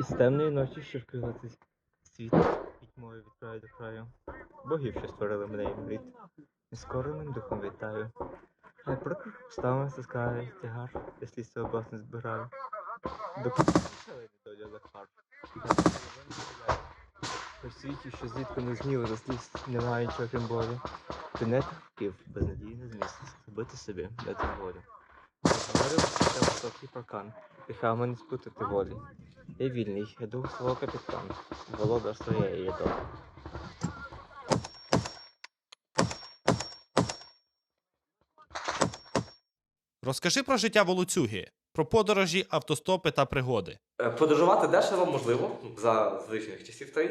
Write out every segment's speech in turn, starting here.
Із темної ночі, що вкрила цей світ, пітьмою від краю до краю. Богів, що створили мене і мріт. Нескореним духом вітаю. Хай прикрих ставами стискає тягар, я сліз цього бас не збираю. Допустим, доля Захар. У світі, що зрідко не зміло за сліз, немає нічого крім болі. Ти не терпів, безнадійне зміст, зробити собі не волю. Говорив, це високий паркан, піхав мене спутати волі. Я вільний, я дух свого капітан, володар своєї їду. Розкажи про життя волоцюги, про подорожі, автостопи та пригоди. Е, Подорожувати дешево можливо за звичайних часів, та й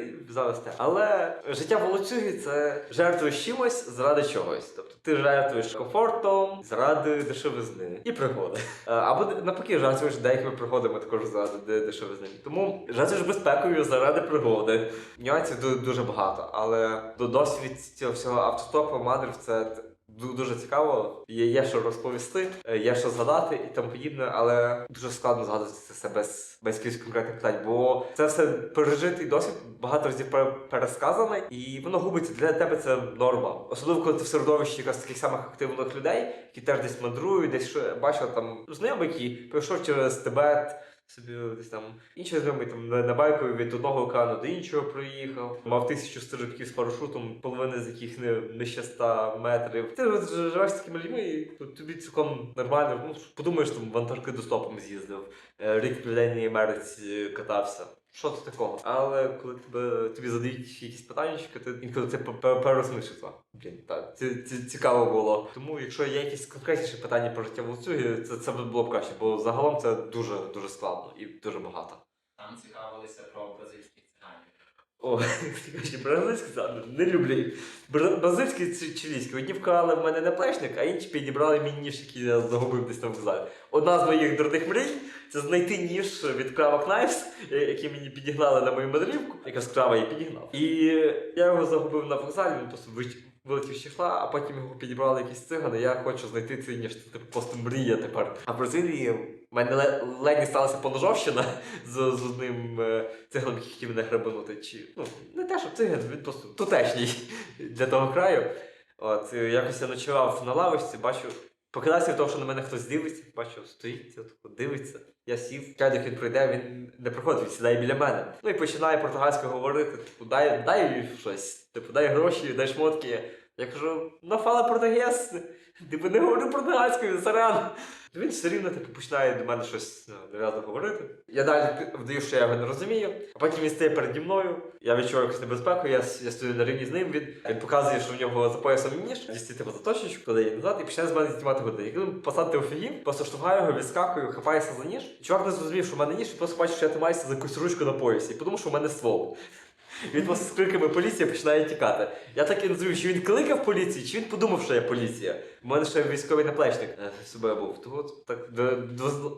те. Але життя волоцюги це жертвуєш чимось заради чогось. Тобто ти жертвуєш комфортом заради дешевизни і пригоди. Е, Або навпаки, жертвуєш деякими пригодами також заради дешевизни. Тому жертвуєш безпекою заради пригоди. Нюансів дуже багато, але до досвід цього всього автостопу, мандрів це. Дуже цікаво, є, є що розповісти, е, є що згадати і тому подібне, але дуже складно згадувати це все без, без якихось конкретних питань, бо це все пережитий досвід, багато разів пере- пересказаний, і воно губиться для тебе це норма. Особливо коли ти в середовищі якраз таких самих активних людей, які теж десь мандрують, десь бачив там знайомий, який пройшов через Тибет. Собі десь там інше там на, на байку від одного екрану до іншого проїхав, мав тисячу стрибків з парашутом, половини з яких не, ще 100 метрів. Ти розживаєш з такими людьми, і тобі цілком нормально. Ну подумаєш, там в Антарктиду стопом з'їздив, е, рік в Південній Америці катався. Що це такого? Але коли тебе тобі задають якісь питання, ти інколи це пе- пе- Блін, так, це, це цікаво було. Тому, якщо є якісь конкретніші питання про життя волоцюги, це, це було б краще, бо загалом це дуже дуже складно і дуже багато. Там цікавилися про бразильських циганів. О, бразильські саме не люблю Бразильські чи чилійські. Одні вкрали в мене наплечник, а інші підібрали мій ніж, який я загубив десь на вокзалі. Одна з моїх дурних мрій це знайти ніж від Крава Knives, е, який мені підігнали на мою мандрівку. Якраз крава її підігнав. І я його загубив на вокзалі, він просто вилетів числа, а потім його підібрали якісь цигани. Я хочу знайти цей ніж. Це типу, просто мрія тепер. А в Бразилії в мене ле- ледь сталася поножовщина з, з одним е, циганом, який хотів мене грабанути. Чи ну не те, що циган, він просто тутешній для того краю. От якось я ночував на лавочці, бачу. Покидався від того, що на мене хтось дивиться, бачу, стоїть, дивиться. Я сів, чай, він прийде, він не приходить, він сідає біля мене. Ну і починає португальською говорити, типу, дай, дай щось, типу, дай гроші, дай шмотки. Я кажу, ну фала типу не говорю португальською, сорян. Він все рівно типу, починає до мене щось ну, нав'язно говорити. Я далі вдаю, що я його не розумію, а потім він стає переді мною. Я відчуваю якусь небезпеку, я, я стою на рівні з ним. Він, він показує, що в нього за поясом ніж, дістає типу, заточечку, кладе її назад і починає з мене знімати години. Коли пацан ти офігів, просто штовхаю його, відскакую, хапаюся за ніж. Чувак не зрозумів, що в мене ніж, він просто бачив, що я тримаюся за якусь ручку на поясі, і подумав, що в мене ствол. Він просто з криками поліція починає тікати. Я так і не розумію, чи він кликав поліцію, чи він подумав, що я поліція. У мене ще військовий наплечник е, з собою був. Того так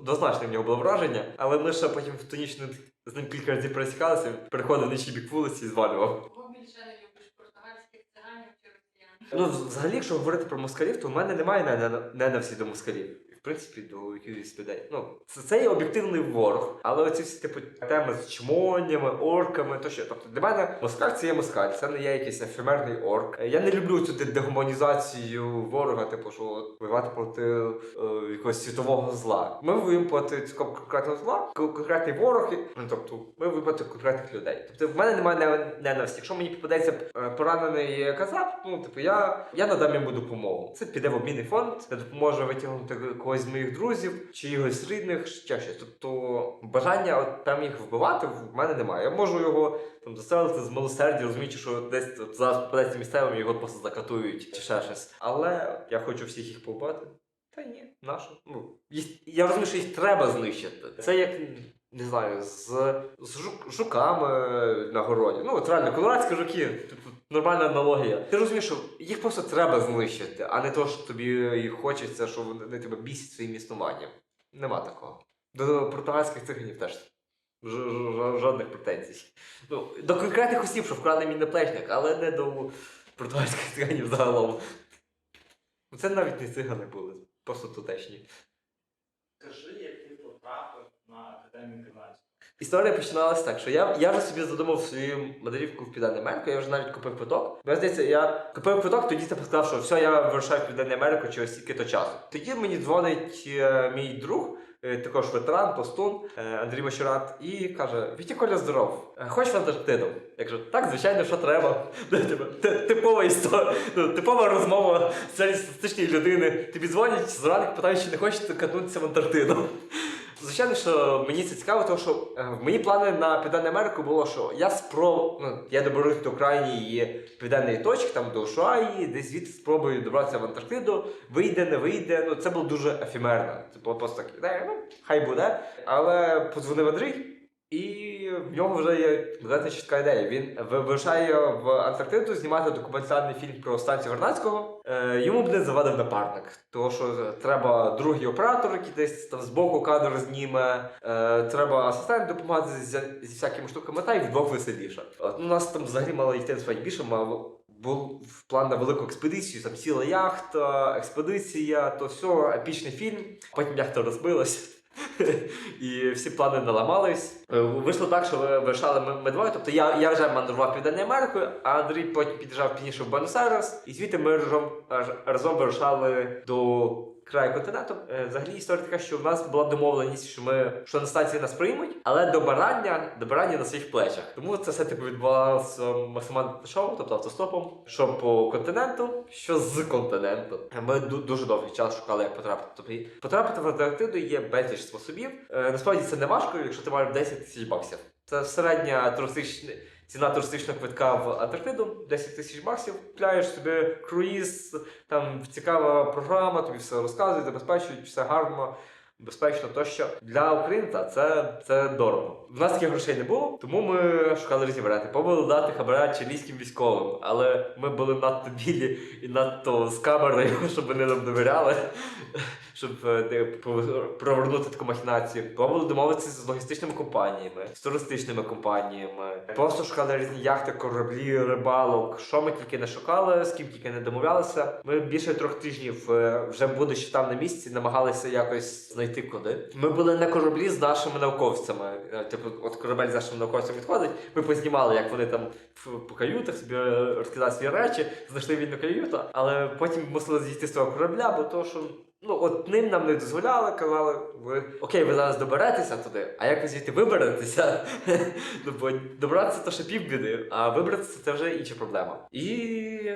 двозначне в нього було враження. Але ми ще потім в ту ніч з ним кілька разів пересікалися, переходив на інший бік вулиці і звалював. Кого більше не любиш португальських циганів чи росіян? Ну, взагалі, якщо говорити про москалів, то в мене немає нена- ненависті до москалів. Принципі, до якихось людей. Ну, це, це є об'єктивний ворог, але оці всі типу теми з чмонями, орками, то що. Тобто для мене москаль це є москаль, це не є якийсь ефемерний орк. Е, Я не люблю цю де- дегуманізацію ворога, типу, що воювати проти е, якогось світового зла. Ми воюємо проти цього конкретного зла, конкретний ворог, і- ну, тобто ми воюємо проти конкретних людей. Тобто в мене немає ненависті. Якщо мені попадеться е, поранений казак, ну типу я, я надам йому допомогу. Це піде в обмінний фонд, це допоможе витягнути когось з моїх друзів чи йогось рідних, ще щось. Тобто бажання от прям їх вбивати в мене немає. Я можу його там заселити з милосердя, розуміючи, що десь от зараз попадеться місцевим, його просто закатують чи ще щось. Але я хочу всіх їх побати. Та ні, нащо? Ну, їх, я розумію, що їх треба знищити. Це як. Не знаю, з, з жук, жуками на городі. Ну, от реально, колорадські жуки, типу, нормальна аналогія. Ти розумієш, що їх просто треба знищити, а не то, що тобі їх хочеться, що вони тебе бісять своїм існуванням. Нема такого. До португальських циганів теж ж- ж- ж- жодних претензій. Ну, до конкретних осіб, що вкрали мій наплечник, але не до португальських циганів загалом. Ну, Це навіть не цигани були, просто тутешні. Скажи, як ти потрапив на темі клач. Історія починалася так, що я, я вже собі задумав свою мандрівку в Південну Америку, я вже навіть купив квиток. Мені здається, я купив квиток, тоді типу сказав, що все, я вирушаю в Південну Америку через стільки-то часу. Тоді мені дзвонить е, мій друг, е, також ветеран, постун е, Андрій Мощурат, і каже: Вітя Коля, здоров, е, хочеш в Антарктиду? Я кажу, так, звичайно, що треба. Ну, типу, Типова історія, ну, типова розмова середньостатистичної людини. Тобі дзвонять зранку, питають, чи не хочете катнутися в Антарктиду. Звичайно, що мені це цікаво, тому що е, в мої плани на Південну Америку було, що я спроб... ну, я доберусь до крайньої південної точки, там до Ушуаї, десь звідти спробую добратися в Антарктиду, вийде, не вийде. Ну це було дуже ефемерно. Це було просто таке, «Е, ну, хай буде. Але подзвонив Андрій. І в нього вже є знаєте, чітка ідея. Він ви- вирушає в Антарктиду знімати документальний фільм про станцію Вернадського. Е, йому буде завадив напарник, тому що треба другий оператор, який десь там з боку кадр зніме. Е, треба асистент допомагати зі, зі всякими штуками, та й вдвох веселіше. От, у нас там взагалі мало йти насправді більше, мав був план на велику експедицію, там ціла яхта, експедиція, то все, епічний фільм. Потім яхта розбилась. І всі плани наламались. Е, Вийшло так, що ви вирішали ми, двоє. Тобто я, я вже мандрував Південною Америкою, а Андрій потім під'їжджав пізніше в Буенос-Айрес, і звідти ми разом, аж- разом вирушали до краю континенту. Е, Взагалі історія така, що в нас була домовленість, що ми що на станції нас приймуть, але добирання, добирання на своїх плечах. Тому це все типу відбувалося максимально дешево, тобто автостопом, що по континенту, що з континенту. Ми ду- дуже довгий час шукали, як потрапити. Тобто потрапити в Антарктиду є безліч способів. Е, насправді це не важко, якщо ти маєш 10 тисяч баксів. Це середня туристична ціна туристичного квитка в Антарктиду 10 тисяч баксів. Купляєш собі круїз, там цікава програма, тобі все розказують, забезпечують, все гарно. Безпечно тощо для українця це, це дорого. В нас таких грошей не було, тому ми шукали різні варіанти. Пробували дати хабаря чилійським військовим, але ми були надто білі і надто з камерою, щоб вони нам довіряли, щоб е, провернути таку махінацію. Пробували домовитися з логістичними компаніями, з туристичними компаніями. Просто шукали різні яхти, кораблі, рибалок. Що ми тільки не шукали, з ким тільки не домовлялися. Ми більше трьох тижнів, е, вже будучи там на місці, намагалися якось знайти куди. Ми були на кораблі з нашими науковцями. Е, Типу, от корабель з нашими науковцями відходить. Ми познімали, як вони там по каютах собі розкидали свої речі, знайшли вільну каюту, але потім мусили зійти з того корабля, бо то, що Ну, от ним нам не дозволяли, казали, ви окей, ви зараз доберетеся туди, а як ви звідти виберетеся? ну, бо добратися то ще півбіди, а вибратися це вже інша проблема. І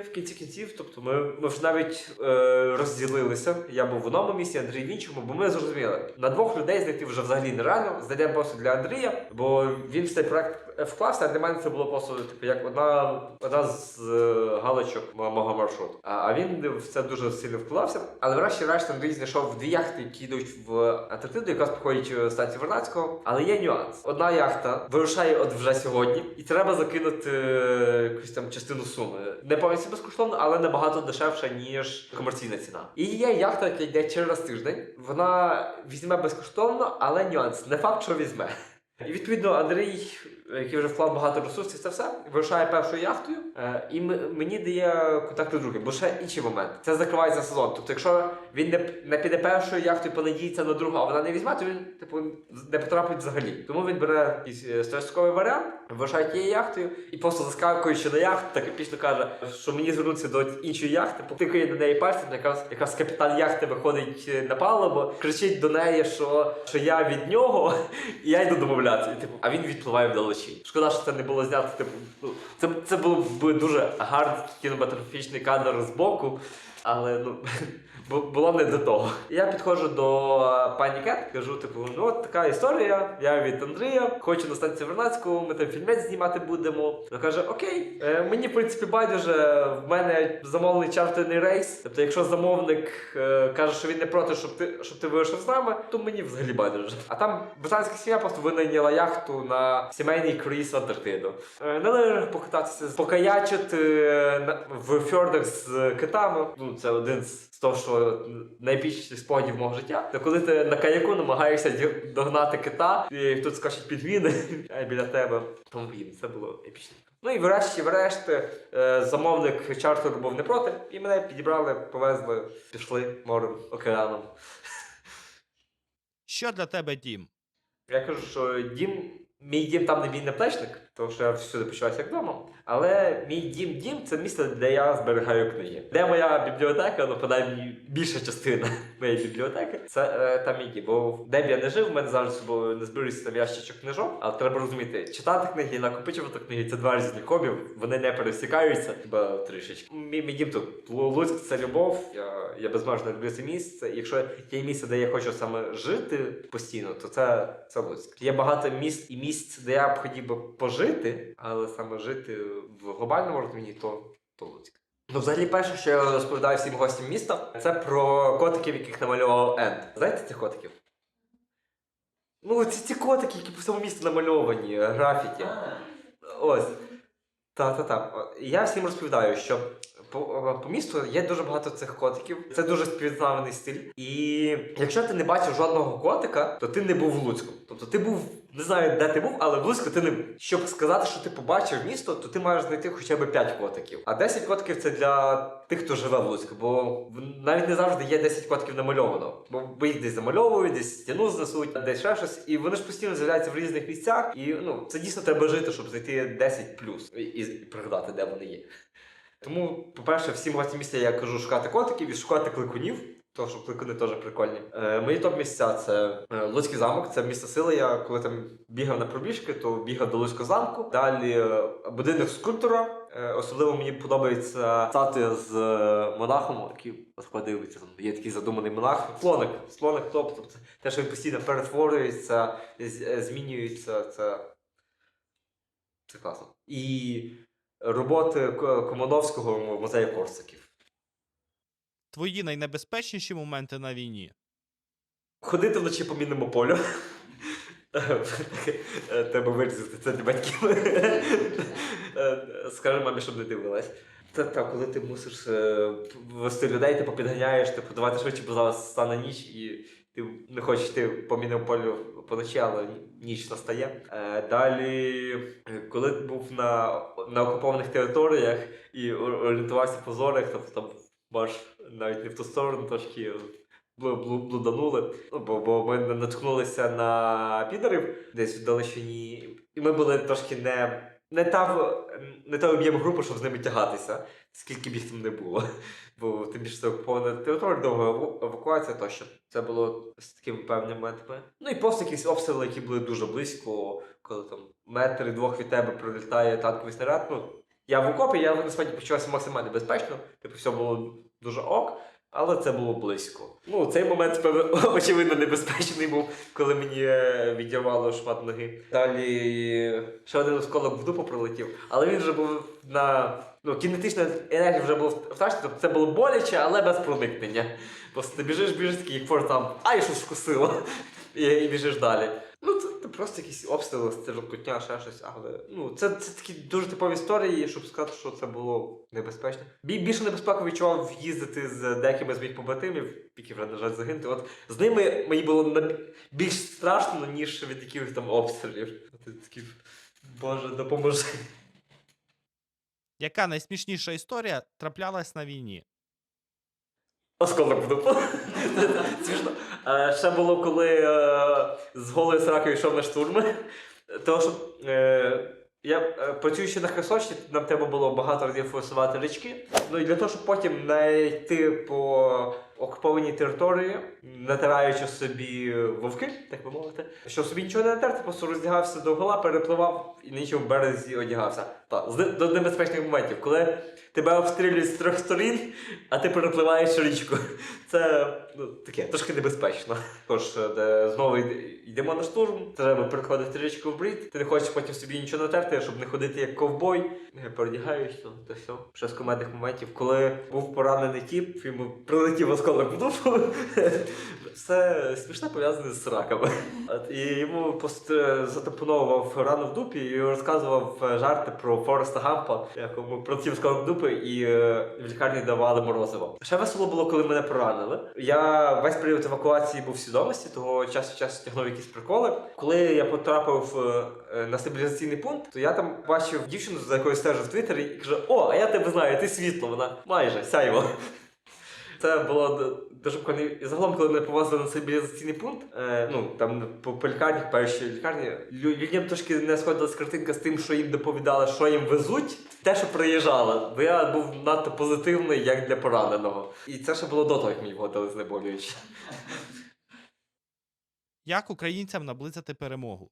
в кінці кінців, тобто ми, ми вже навіть е, розділилися. Я був в одному місці, Андрій в іншому, бо ми зрозуміли, на двох людей знайти вже взагалі нереально. Знайдемо просто для Андрія, бо він в цей проект вклався, а для мене це було просто типу, як одна, одна з е, галочок мого маршруту. А, він в це дуже сильно вклався. Але врешті-решт Андрій знайшов дві яхти, які йдуть в Антарктиду, якраз походять е, станції Вернадського. Але є нюанс. Одна яхта вирушає от вже сьогодні, і треба закинути е, якусь там частину суми. Не повністю безкоштовно, але набагато дешевше, ніж комерційна ціна. І є яхта, яка йде через тиждень. Вона візьме безкоштовно, але нюанс не факт, що візьме. І відповідно Андрій, який вже вклав багато ресурсів, це все вирушає першою яхтою, е, і мені дає контакти другим. Бо ще інший момент. Це закривається сезон. Тобто, якщо він не, не піде першою яхтою, понадіється на другу, а вона не візьме, то він типу не потрапить взагалі. Тому він бере якийсь е, страшковий варіант, вирушає тією яхтою і просто заскакуючи на яхту, так епічно каже, що мені звернутися до іншої яхти, потикає на неї пальцем, якраз якраз капітан яхти виходить е, на палубу, кричить до неї, що, що я від нього, і я йду домовлятися. Типу, а він відпливає вдалечінь. Шкода, що це не було знято. Типу, ну, це, це був би дуже гарний кінематографічний кадр з боку, але ну. бу- Було не до того. Я підходжу до е, пані Кет, кажу, типу, ну от така історія. Я від Андрія, хочу на станцію Вернадську, ми там фільмець знімати будемо. Вона каже: Окей, е, мені в принципі байдуже, в мене замовлений чартерний рейс. Тобто, якщо замовник е, каже, що він не проти, щоб ти щоб ти вийшов з нами, то мені взагалі байдуже. А там британська сім'я просто винайняла яхту на сімейний круїз в Антарктиду. Е, На лижах покататися, покаячити в фьордах з китами. Ну це один з того, що найбільших спогадів мого життя. То коли ти на каяку намагаєшся догнати кита, і тут скачуть підвіни а біля тебе. Тому блін, це було епічно. Ну і врешті, врешті, е, замовник чартеру був не проти, і мене підібрали, повезли, пішли морем, океаном. Що для тебе дім? Я кажу, що дім, мій дім там, де мій наплечник, тому що я всюди почуваюся як вдома. Але мій дім дім це місце, де я зберігаю книги. Де моя бібліотека, ну принаймні більша частина моєї бібліотеки, це е, там мій дім. Бо де б я не жив, в мене завжди не зберігся там ящичок книжок. Але треба розуміти, читати книги і накопичувати книги це два різні хобі, вони не пересікаються, хіба трішечки. Мій, мій дім тут Лу- Луцьк це любов. Я, я безмежно люблю це місце. Якщо є місце, де я хочу саме жити постійно, то це, це Луцьк. Є багато міст і місць, де я б хотів би пожити, але саме жити в глобальному розумінні, то, то Луцьк. Ну, взагалі, перше, що я розповідаю всім гостям міста, це про котиків, яких намалював Енд. Знаєте цих котиків? Ну, це ці котики, які по всьому місту намальовані, графіті. Ось. Та-та-та. Я всім розповідаю, що по, по місту є дуже багато цих котиків. Це дуже співзнаваний стиль. І якщо ти не бачив жодного котика, то ти не був в Луцьку. Тобто ти був, не знаю, де ти був, але в Луцьку ти не. Щоб сказати, що ти побачив місто, то ти маєш знайти хоча б 5 котиків. А 10 котиків це для тих, хто живе в Луцьку. Бо навіть не завжди є 10 котиків намальовано. Бо їх десь замальовують, десь стіну знесуть, десь ще щось. І вони ж постійно з'являються в різних місцях. І ну, це дійсно треба жити, щоб знайти 10 плюс і, і пригадати, де вони є. Тому, по-перше, всім гостям місця я кажу шукати котиків і шукати кликунів. Тому що кликуни теж прикольні. Е, мої топ-місця це е, Луцький замок, це місто сили. Я коли там бігав на пробіжки, то бігав до Луцького замку. Далі е, будинок скульптора. Е, особливо мені подобається статуя з монахом, який розкладається. Там є такий задуманий монах. Слоник. Слоник топ. Тобто те, що він постійно перетворюється, змінюється. Це, це класно. І роботи Комановського в музею Корсаків. Твої найнебезпечніші моменти на війні. Ходити вночі по мінному полю. Треба вирізати це для батьків. Скажи мамі, щоб не дивилась. Та так, коли ти мусиш е, вести людей, ти попідганяєш, типу, давайте швидше, бо зараз стане ніч, і ти не хочеш йти по мінному полю поночі, але ніч настає. Е, Далі, е, коли був на, на окупованих територіях і орієнтувався по зорах, тобто там баш навіть не в ту сторону, трошки блу- блу- блуданули. Ну, бо, бо ми наткнулися на підерів десь в Далечині, і ми були трошки не. Не та, не той об'єм групи, щоб з ними тягатися, скільки б їх там не було. Бо тим більше це окупована територія, довга евакуація тощо. Це було з такими певними моментами. Ну і просто якісь обстріли, які були дуже близько, коли там метри двох від тебе прилітає танковий снаряд. Ну, я в окопі, я насправді почувався максимально безпечно. Типу, все було дуже ок, але це було близько. Ну, цей момент, очевидно, небезпечний був, коли мені е, відірвало шмат ноги. Далі ще один осколок в дупу прилетів, але він вже був на. Ну, кінетична енергія вже була втрачена, тобто це було боляче, але без проникнення. Просто ти біжиш, біжиш такий, як фор там, ай, щось вкусило. І, і біжиш далі. Просто якісь обстріли, стрілкотня, ще щось, але ну, це, це такі дуже типові історії, щоб сказати, що це було небезпечно. Бі- більше небезпеку відчував їздити з деякими з моїх побратимів, які вже, на жаль, загинути. От з ними мені було більш страшно, ніж від якихось там обстрілів. Ти такий, Боже, допоможи. Яка найсмішніша історія траплялась на війні? Осколок в дупу. Смішно. Е, Ще було, коли е, з голою сраки йшов на штурми. Тому що е, я е, працюючи на Херсонщині, нам треба було багато разів річки. Ну і для того, щоб потім не йти по окупованій території, натираючи собі вовки, так би мовити, щоб собі нічого не натерти, просто роздягався до гола, перепливав і на іншому березі одягався. Так, до небезпечних моментів, коли тебе обстрілюють з трьох сторін, а ти перепливаєш річку. Це ну, таке трошки небезпечно. Тож, е, де знову йдемо на штурм, треба переходити річку в брід. Ти не хочеш потім собі нічого натерти, щоб не ходити як ковбой. Передягаєшся, то все. Ще з комедних моментів, коли був поранений тіп, йому прилетів осколок в дупу. Все смішне пов'язане з раками. І йому пост е, затопоновував рану в дупі і розказував е, жарти про Фореста Гампа, якому прилетів осколок в дупи і е, в лікарні давали морозиво. Ще весело було, коли мене поранили. Я весь період евакуації був в свідомості, того час від часу тягнув якісь приколи. Коли я потрапив е, на стабілізаційний пункт, то я там бачив дівчину, за якою стежу в Твіттері, і каже: О, а я тебе знаю, ти світло, вона майже сяйво. Це було дуже прикольно. І загалом, коли мене повозили на цивілізаційний пункт, е, ну там по, по лікарні, перші лікарні, людям трошки не сходилась картинка з тим, що їм доповідали, що їм везуть, те, що приїжджало. Бо я був надто позитивний, як для пораненого. І це ще було до того, як мені вгодили знеболюючи. Як українцям наблизити перемогу?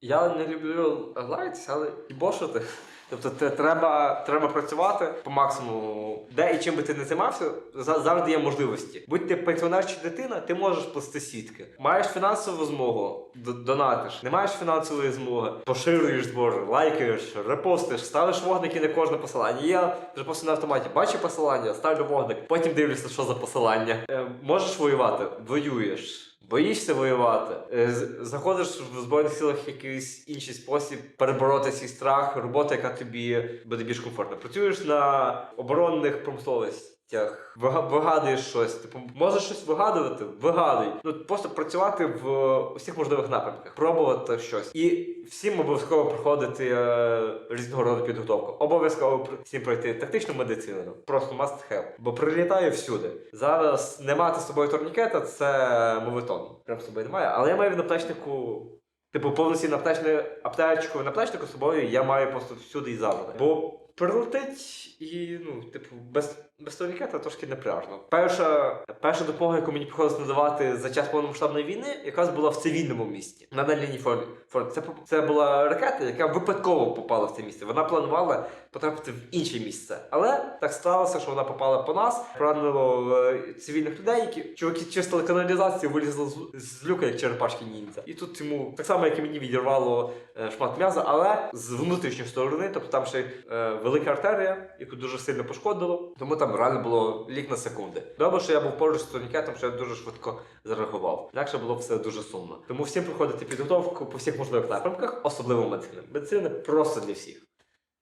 Я не люблю гладитися, але і бошити. Тобто те, треба, треба працювати по максимуму. Де і чим би ти не займався, за- завжди є можливості. Будь ти пенсіонер чи дитина, ти можеш плести сітки. Маєш фінансову змогу, донатиш. Не маєш фінансової змоги, поширюєш збори, лайкаєш, репостиш, ставиш вогники на кожне посилання. Я вже просто на автоматі бачу посилання, ставлю вогник, потім дивлюся, що за посилання. Е, можеш воювати, воюєш. Боїшся воювати, заходиш в збройних силах якийсь інший спосіб перебороти свій страх, робота, яка тобі буде більш комфортна. Працюєш на оборонних промисловостях, вига- вигадуєш щось. Типу, можеш щось вигадувати, вигадуй. Ну просто працювати в усіх можливих напрямках, пробувати щось. І всім обов'язково проходити е, різного роду підготовку. Обов'язково всім пройти тактичну медицину. Просто must have. Бо прилітає всюди. Зараз не мати з собою турнікета це мовитон. Прям з собою немає. Але я маю в наплечнику. Типу, повноцінну аптечну аптечку наплечнику з собою я маю просто всюди і завжди. Бо прилетить і, ну, типу, без, без турнікета трошки непряжно. Перша, перша допомога, яку мені приходилось надавати за час повномасштабної війни, якраз була в цивільному місті на дальній фронті. Це, це була ракета, яка випадково попала в це місце. Вона планувала потрапити в інше місце. Але так сталося, що вона попала по нас, поранило е, цивільних людей, які чуваки чистили каналізацію, вилізли з, з люка, як черепашки ніндзя. І тут йому так само, як і мені відірвало е, шмат м'яза, але з внутрішньої сторони, тобто там ще е, велика артерія, яку дуже сильно пошкодило. Тому там реально було лік на секунди. Добре, що я був поруч з турнікетом, що я дуже швидко зареагував. Інакше було все дуже сумно. Тому всім проходити підготовку по всіх можливих напрямках, особливо медицина. Медицина просто для всіх.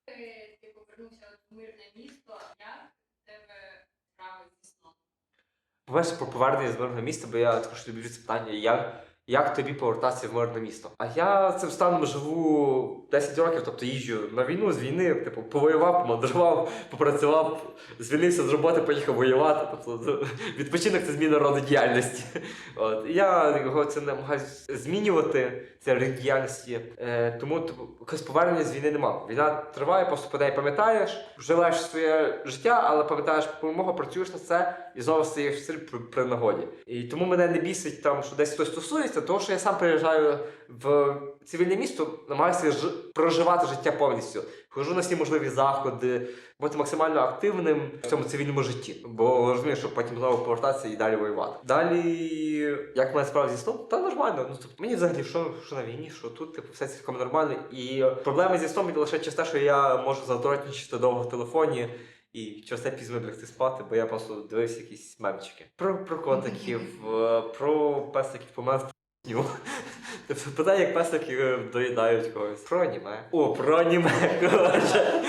Ти повернувся в мирне місто, як тебе справи зі сном? По-перше, про повернення з мирного міста, бо я також люблю це питання, як, як тобі повертатися в мирне місто. А я цим станом живу 10 років, тобто їжджу на війну, з війни, типу, повоював, помандрував, попрацював, звільнився з роботи, поїхав воювати. Тобто відпочинок це зміна роду діяльності. От. Я його це намагаюся змінювати, це рід діяльності. Е, тому типу, якогось повернення з війни нема. Війна триває, просто по неї пам'ятаєш, живеш своє життя, але пам'ятаєш перемогу, працюєш на це і знову стаєш при, при нагоді. І тому мене не бісить там, що десь хтось стосується, тому що я сам приїжджаю в цивільне місто, намагаюся ж... проживати життя повністю. Хожу на всі можливі заходи, бути максимально активним в цьому цивільному житті, бо розумію, що потім знову повертатися і далі воювати. Далі, як мене справа зі сном, та нормально. Ну тобто мені взагалі що, що на війні, що тут, типу, все цілком нормально. І проблеми зі сном лише через те, що я можу задротнічити довго в телефоні. І через це пізно лягти спати, бо я просто дивився якісь мемчики. Про, про котиків, е, про песиків помер Тобто питає, як песики е, доїдають когось. Про аніме. О, про аніме. Коротше.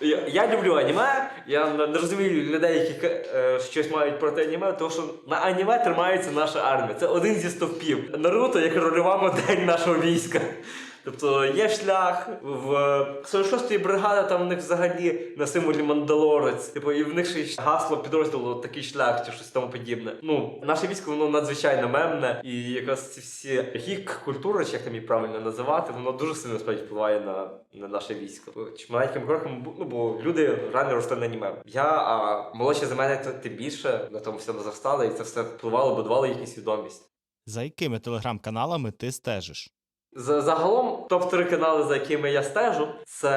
Я, я люблю аніме. Я не не розумію людей, які е, щось мають проти аніме, тому що на аніме тримається наша армія. Це один зі стовпів. Наруто як рольова модель нашого війська. Тобто є шлях в 46-ї бригади, там в них взагалі на символі Мандалорець. Типу, і в них ще й гасло підрозділу такий шлях чи щось тому подібне. Ну, наше військо воно надзвичайно мемне, і якраз ці всі гік культура, чи як там її правильно називати, воно дуже сильно справді впливає на, на наше військо. Чи маленьким кроком, ну бо люди реально росли на аніме. Я, а молодші за мене, то тим більше на тому всьому зростали, і це все впливало, будувало їхню свідомість. За якими телеграм-каналами ти стежиш? Загалом топ-3 канали, за якими я стежу, це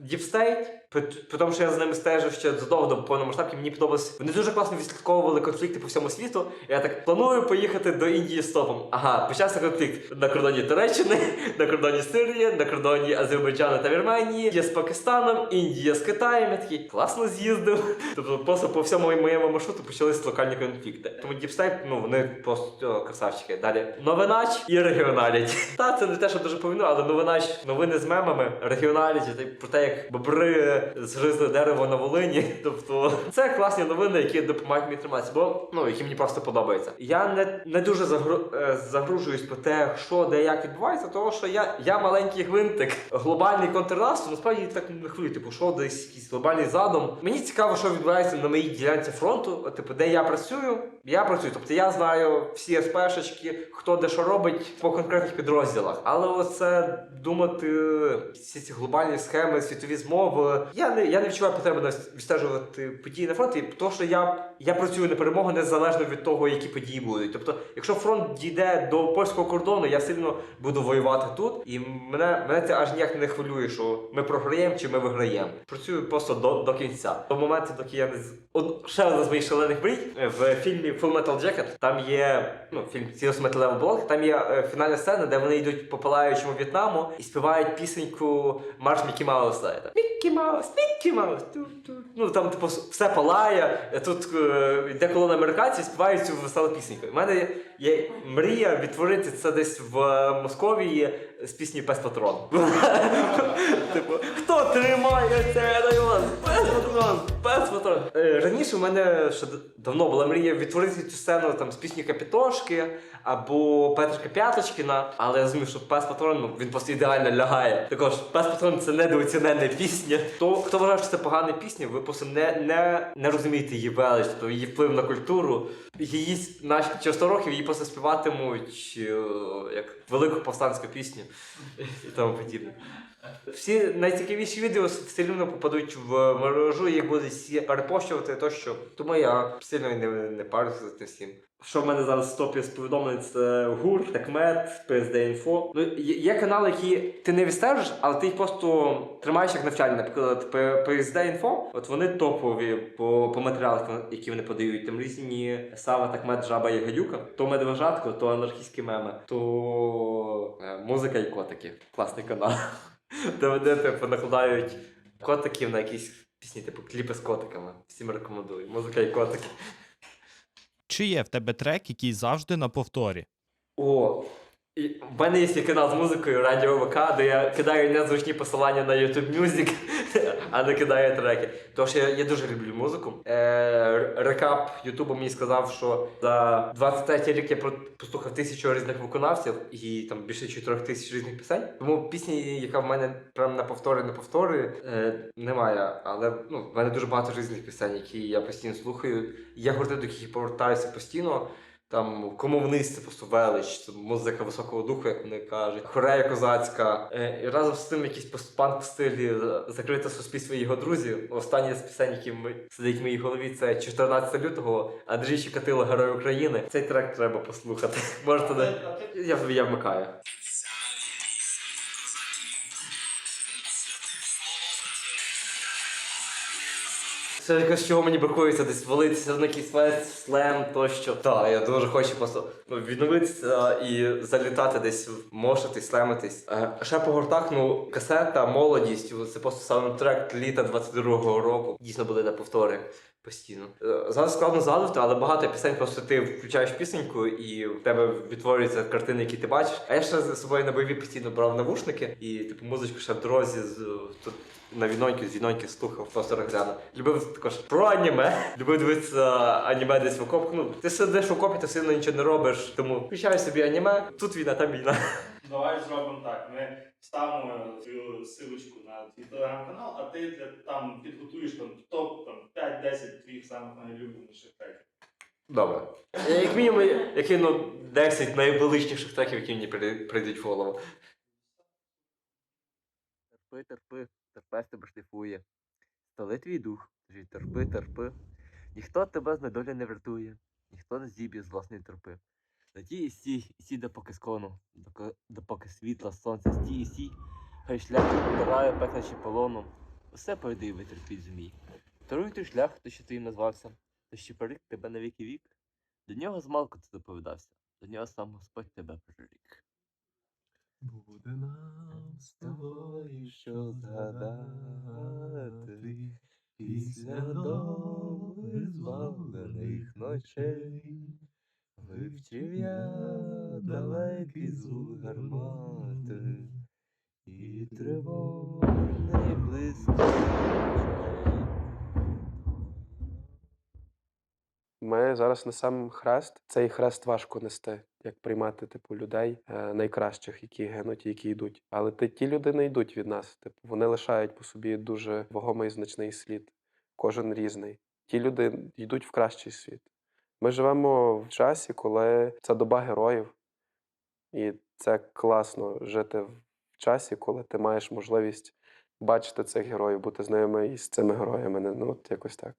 Deep State, при, тому, що я з ними стежив ще задовго до повномасштабки, мені подобалось. Вони дуже класно відслідковували конфлікти по всьому світу. Я так планую поїхати до Індії стопом. Ага, почався конфлікт на кордоні Туреччини, на кордоні Сирії, на кордоні Азербайджану та Вірменії, є з Пакистаном, Індія з Китаєм. Я такий класно з'їздив. Тобто просто по всьому моєму маршруту почались локальні конфлікти. Тому Deep ну вони просто красавчики. Далі новинач і регіоналіть. Та це не те, що дуже повинно, але новина ж новини з мемами, регіоналіті, типу, про те, як бобри згризли дерево на Волині. Тобто це класні новини, які допомагають мені триматися, бо ну які мені просто подобаються. Я не, не дуже загру, е, загружуюсь про те, що де як відбувається, тому що я, я маленький гвинтик. Глобальний контрнаступ насправді так не хвилює. Типу, що десь якийсь глобальний задум. Мені цікаво, що відбувається на моїй ділянці фронту. Типу, де я працюю, я працюю. Тобто я знаю всі СПшечки, хто де що робить по конкретних підрозділах. Але оце думати всі ці глобальні схеми, світові змови. Я не я не відчуваю потреби відстежувати події на фронті, тому що я, я працюю на перемогу незалежно від того, які події будуть. Тобто, якщо фронт дійде до польського кордону, я сильно буду воювати тут, і мене, мене це аж ніяк не хвилює, що ми програємо чи ми виграємо. Працюю просто до, до кінця. До моменту, доки я не з Од- ще одна з моїх шалених мрій е, в фільмі Full Metal Jacket. Там є ну фільм «Цінос металевий блок. Там є е, фінальна сцена, де вони йдуть по палаючому В'єтнаму і співають пісеньку Марш Мікі Мауса. Мікі Маус, Маус. ту-ту». Ну там типу все палає. Тут е, йде колона американців, співають цю веселу пісеньку. У мене є мрія відтворити це десь в е, Московії з піснею Пес Патрон. Типу, хто тримає? Пес патрон, пес патрон. Раніше у мене ще давно була мрія відтворити цю сцену там з пісні Капітошки або Петрика П'яточкіна, але я розумію, що пес патрон ну, він просто ідеально лягає. Також пес патрон це недооціненна пісня. То хто вважає, що це погана пісня, ви просто не, не, не розумієте її велич, тобто її вплив на культуру. Її наші через 100 років її просто співатимуть е, як велику повстанську пісню і тому подібне. Всі найцікавіші відео все рівно попадуть в мережу, їх будуть всі перепощувати тощо. Тому я сильно не, не парюся за тим всім. Що в мене зараз в топі з повідомлень, це ГУР, Такмет, PSD-Info. Ну, є, є канали, які ти не відстежиш, але ти їх просто тримаєш як навчальні. Наприклад, PSD-Info, от вони топові по, по матеріалах, які вони подають. Там різні Сава, Такмет, Жаба і Гадюка. То медвежатко, то анархістські меми, то е, музика і котики. Класний канал. Де вони типу накладають котиків на якісь пісні, типу кліпи з котиками. Всім рекомендую. Музика і котики. Чи є в тебе трек, який завжди на повторі? О, і в мене є канал з музикою Радіо ВК, де я кидаю незручні посилання на YouTube Music, а не кидаю треки. Тож я, я дуже люблю музику. Е, рекап Ютубу мені сказав, що за 23 рік я послухав тисячу різних виконавців і там більше 4 тисяч різних пісень. Тому пісні, яка в мене прям на повтори, на повтори, е, немає. Але ну, в мене дуже багато різних пісень, які я постійно слухаю. Є гурти, до яких я повертаюся постійно. Там це просто велич, це музика високого духу, як вони кажуть, хорея козацька. Е, і разом з тим якийсь постпанк в стилі е, закрите суспільство його друзі. Останні з пісень, які ми сидить в моїй голові, це 14 лютого. Андрій Чикатило, Герой України. Цей трек треба послухати. Можете не я, я вмикаю. Це якось чого мені бракує, це десь валитися на якийсь фест, слем тощо. Так, я дуже хочу просто ну, відновитися і залітати десь, мошитись, слемитись. Е, ще по гуртах, ну, касета, молодість, це просто саундтрек літа 22-го року. Дійсно були на повтори постійно. Е, Зараз складно згадувати, але багато пісень просто ти включаєш пісеньку і в тебе відтворюються картини, які ти бачиш. А я ще з собою на бойові постійно брав навушники і типу музичку ще в дорозі з тут на віноньки, з віноньки слухав просто гляну. Любив також про аніме. Любив дивитися аніме десь в окоп. Ну, ти сидиш в окопі, ти сильно нічого не робиш. Тому включай собі аніме, тут війна, там війна. Давай зробимо так. Ми ставимо цю силочку на твій телеграм-канал, а ти для, там підготуєш там топ там, 5-10 твоїх самих найулюбленіших треків. Добре. Як мінімум, я кину 10 найвеличніших треків, які мені прийдуть в голову. Терпи, терпи, терпець тебе шліфує. Столи твій дух, тож терпи, терпи. Ніхто тебе з недолі не врятує, ніхто не зіб'є з власної терпи. Стій і стій, і стій допоки скону, допоки світла, сонця, стій і стій, хай шлях подирає пеклячи полону. Усе пройди і витерпіть змій. Таруй той шлях, хто ще твоїм назвався, то ще парик тебе на віки вік. До нього змалку ти доповідався, до нього сам Господь тебе прирік. Буде нам з тобою що згадати після довгих збавлених ночей, вивчив я далекий звук гармати і тривожний блиск. Ми зараз на сам хрест. Цей хрест важко нести як приймати типу людей е, найкращих, які гинуть, і які йдуть. Але ті люди не йдуть від нас. Типу, вони лишають по собі дуже вагомий значний слід. Кожен різний. Ті люди йдуть в кращий світ. Ми живемо в часі, коли це доба героїв, і це класно жити в часі, коли ти маєш можливість бачити цих героїв, бути знайомий із цими героями. Ну, от якось так.